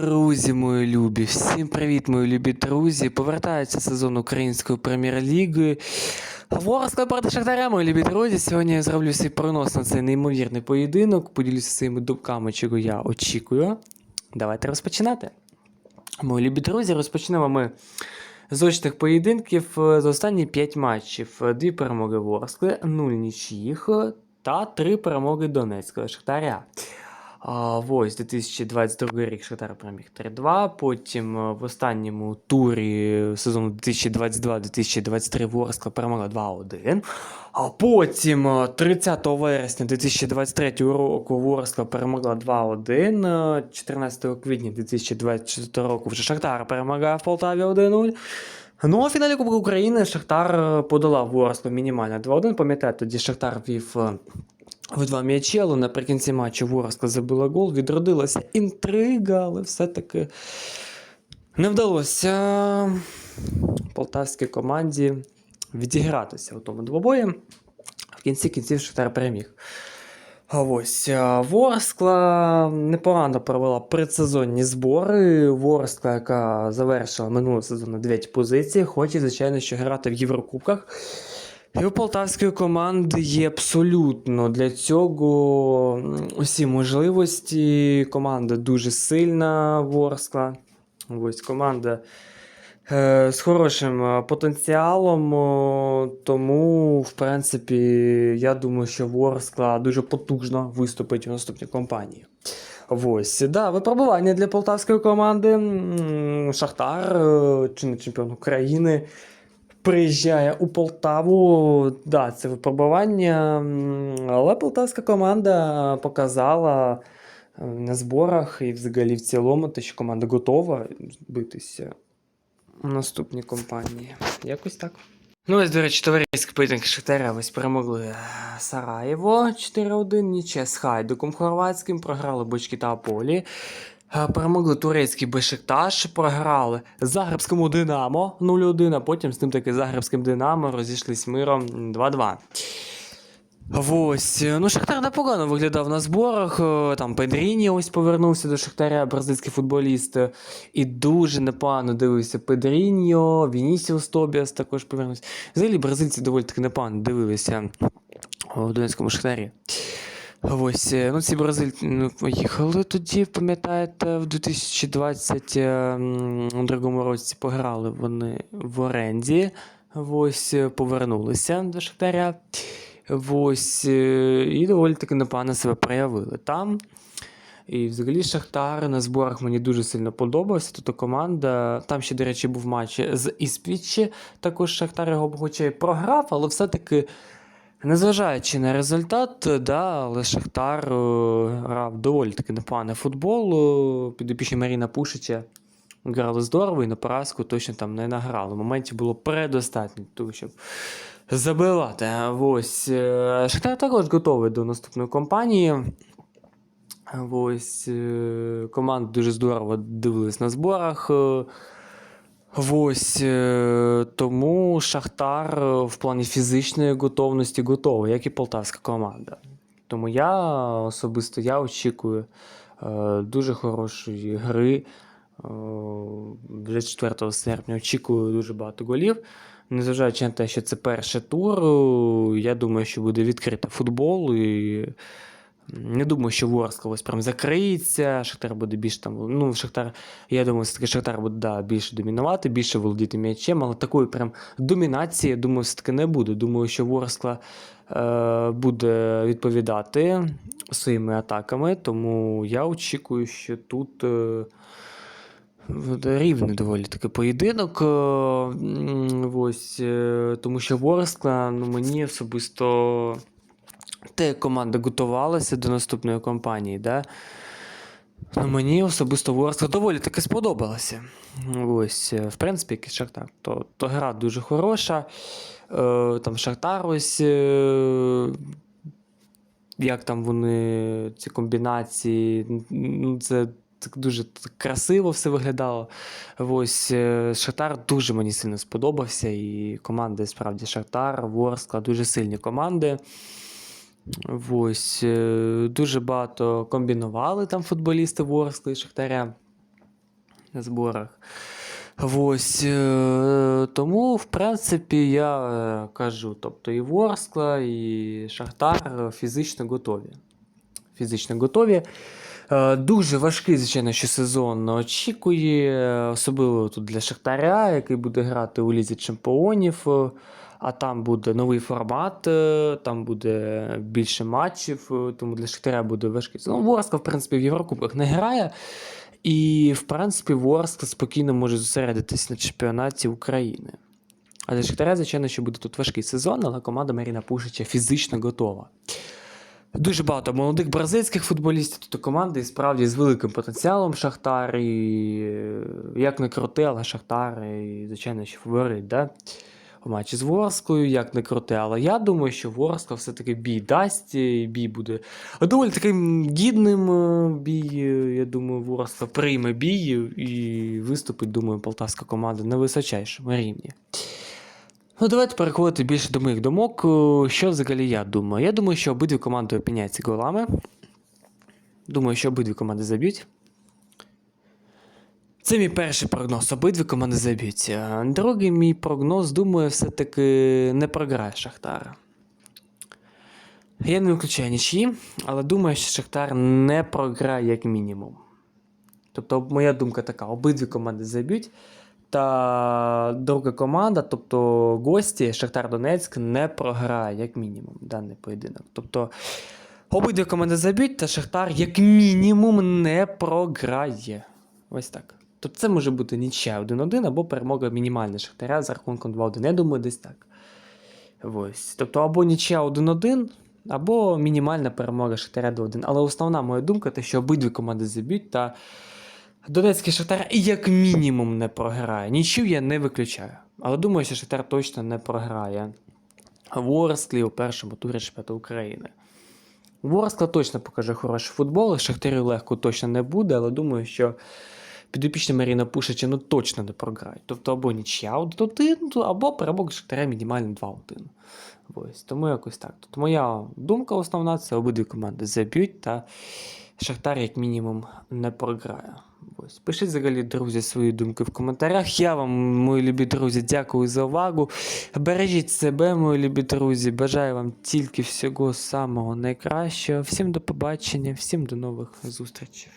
Друзі, мої любі, всім привіт, мої любі друзі. Повертається сезон Української прем'єр-ліги. Ворскла проти Шахтаря, мої любі друзі. Сьогодні я зроблю свій прогноз на цей неймовірний поєдинок. Поділюся своїми думками, чого я очікую. Давайте розпочинати. Мої любі друзі, розпочнемо ми з очних поєдинків за останні 5 матчів. Дві перемоги Ворскли, 0 нічиїх та 3 перемоги Донецького Шахтаря. А, ось 2022 рік Шахтар переміг 3-2. Потім е, в останньому турі сезону 2022-2023 Ворскла перемогла 2-1. А потім е, 30 вересня 2023 року Ворскла перемогла 2-1. е, 14 квітня 2024 року вже Шахтар перемагає в Полтаві 1-0. Ну, а в фіналі Кубку України Шахтар е, подолав Ворсклу мінімально 2-1. Пам'ятаєте, тоді Шахтар вів е, в два м'ячі, але наприкінці матчу Ворскла забила гол, відродилася інтрига, але все-таки не вдалося полтавській команді відігратися у тому двобої. В кінці кінців Шахтар переміг. А ось Ворскла непогано провела предсезонні збори. Ворскла, яка завершила минулого сезону 9 позицій, хоче, звичайно, що грати в Єврокубках. У полтавської команди є абсолютно для цього усі можливості. Команда дуже сильна, Ворскла. Ось команда е, з хорошим е, потенціалом. Тому, в принципі, я думаю, що Ворскла дуже потужно виступить у наступній кампанії. Ось, да, випробування для полтавської команди. Шахтар, е, чинний чемпіон України приїжджає у Полтаву. Да, це випробування. Але полтавська команда показала е, на зборах і взагалі в цілому, те, що команда готова битися у наступній компанії. Якось так. Ну, ось, до речі, товариський поєдинок Шахтаря ось перемогли е, Сараєво 4-1, ніче з Хайдуком хорватським, програли Бочки та Аполі. Е, Перемогли турецький Бешикташ, програли Загребському Динамо 0-1, а потім з тим таки Загребським Динамо розійшлись миром 2-2. Ось, е, ну Шахтар непогано виглядав на зборах. е, Там Педріні ось повернувся до Шахтаря, бразильський футболіст. е, І дуже непогано дивився Педріньо, Вінісіус Тобіас також повернувся. Взагалі бразильці доволі таки непогано дивилися в Донецькому Шахтарі. Ось, е, ну ці бразильці ну, поїхали тоді, пам'ятаєте, в 2022 році пограли вони в оренді. Ось е, повернулися до Шахтаря. Ось, е, і доволі таки непогано себе проявили там. І взагалі Шахтар на зборах мені дуже сильно подобався. Тобто команда. Там ще, до речі, був матч з Іспічі. Також Шахтар його хоча й програв, але все-таки, незважаючи на результат, да, але Шахтар е, грав доволі таки непоганий футбол. Е, Підопічні Маріна Пушича грали здорово і на поразку точно там не награли. Моментів було предостатньо, того, щоб забивати. Ось. е, Шахтар також готовий до наступної кампанії. Ось команда дуже здорово дивилась на зборах. Ось е, тому Шахтар е, в плані фізичної готовності готовий, як і полтавська команда. Тому я особисто я очікую е, дуже хорошої гри. Вже 4 серпня очікую дуже багато голів. Незважаючи на те, що це перший тур, я думаю, що буде відкритий футбол. І не думаю, що Ворскла ось прям закриється. Шахтар буде більш там. Ну, Шахтар, я думаю, все-таки Шахтар буде да, більше домінувати, більше володіти м'ячем, але такої прям домінації, я думаю, все-таки не буде. Думаю, що Ворскла е, буде відповідати своїми атаками, тому я очікую, що тут. Е, Рівний доволі такий поєдинок. е, Ось, е, тому що Ворскла, ну, мені особисто те, як команда готувалася до наступної кампанії, да? ну, мені особисто Ворскла доволі таки сподобалася. Ось, е, в принципі, як і Шахтар. То, то гра дуже хороша. Е, там Шахтар ось. Е, як там вони, ці комбінації, ну, це так дуже красиво все виглядало. Ось е, Шахтар дуже мені сильно сподобався. І команди справді Шахтар, Ворскла дуже сильні команди. Ось е, дуже багато комбінували там футболісти Ворскли і Шахтаря. на зборах. Ось, е, тому, в принципі, я е, кажу, тобто і Ворскла, і Шахтар фізично готові. Фізично готові. Е, Дуже важкий, звичайно, що сезон очікує, особливо тут для Шахтаря, який буде грати у Лізі Чемпіонів. е, А там буде новий формат, е, там буде більше матчів, тому для Шахтаря буде важкий. Ну, Ворскла, в принципі, в Єврокубках не грає. І, в принципі, Ворскла спокійно може зосередитись на чемпіонаті України. А для Шахтаря, звичайно, що буде тут важкий сезон, але команда Маріна Пушича фізично готова. Дуже багато молодих бразильських футболістів, тут команди і справді з великим потенціалом Шахтар. І е, як не крути, але Шахтар, і, звичайно, що фаворит, да? У матчі з Ворсклою, як не крути. Але я думаю, що Ворскла все-таки бій дасть, і бій буде доволі таким гідним е, бій. Я думаю, Ворскла прийме бій і виступить, думаю, полтавська команда на височайшому рівні. Ну, давайте переходити більше до моїх думок. Е, Що взагалі я думаю? Я думаю, що обидві команди опиняються голами. Думаю, що обидві команди заб'ють. Це мій перший прогноз. Обидві команди заб'ють. Другий мій прогноз, думаю, все-таки не програє Шахтар. Я не виключаю нічиї, але думаю, що Шахтар не програє як мінімум. Тобто, моя думка така: обидві команди заб'ють. Та друга команда, тобто гості Шахтар Донецьк, не програє, як мінімум, даний поєдинок. Тобто обидві команди заб'ють, та Шахтар, як мінімум, не програє. Ось так. Тобто це може бути нічия 1-1 або перемога мінімальна Шахтаря за рахунком 2-1. Я думаю, десь так. Ось. Тобто або нічия 1-1, або мінімальна перемога Шахтаря 2-1. Але основна моя думка, те, що обидві команди заб'ють, та Донецький Шахтар як мінімум не програє. Нічию я не виключаю. Але думаю, що Шахтар точно не програє. Ворсклі у першому турі чемпіонату України. Ворскла точно покаже хороший футбол, Шахтарю легко точно не буде, але думаю, що підопічні Маріна Пушича ну точно не програють. Тобто або нічия 1-1, або перемога Шахтаря мінімально 2-1. Ось, тому якось так. Тут моя думка основна це обидві команди заб'ють, та Шахтар, як мінімум, не програє. Ось. Пишіть взагалі, друзі, свої думки в коментарях. Я вам, мої любі друзі, дякую за увагу. Бережіть себе, мої любі друзі. Бажаю вам тільки всього самого найкращого. Всім до побачення, всім до нових зустрічей.